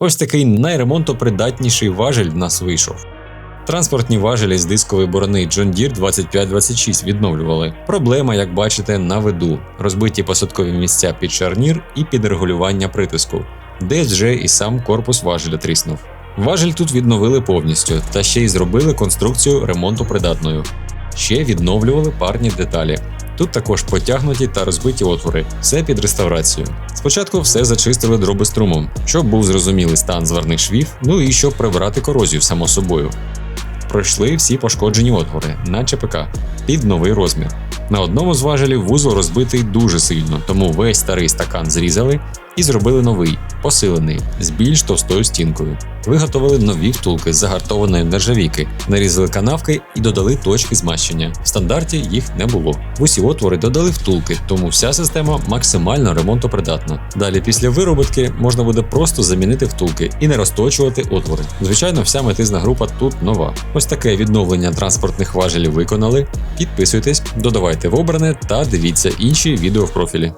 Ось такий найремонтопридатніший важель в нас вийшов. Транспортні важелі з дискової борони John Deere 2526 відновлювали. Проблема, як бачите, на виду: розбиті посадкові місця під шарнір і під регулювання притиску. Десь вже і сам корпус важеля тріснув. Важель тут відновили повністю та ще й зробили конструкцію ремонтопридатною. Ще відновлювали парні деталі. Тут також потягнуті та розбиті отвори, все під реставрацію. Спочатку все зачистили дробострумом, щоб був зрозумілий стан зварних швів, ну і щоб прибрати корозію само собою. Пройшли всі пошкоджені отвори на ЧПК під новий розмір. На одному з важелів вузол розбитий дуже сильно, тому весь старий стакан зрізали і зробили новий, посилений, з більш товстою стінкою. Виготовили нові втулки з загартованої нержавійки, нарізали канавки і додали точки змащення. В стандарті їх не було. В усі отвори додали втулки, тому вся система максимально ремонтопридатна. Далі, після вироботки, можна буде просто замінити втулки і не розточувати отвори. Звичайно, вся метизна група тут нова. Ось таке відновлення транспортних важелів виконали. Підписуйтесь, додавайте в обране та дивіться інші відео в профілі.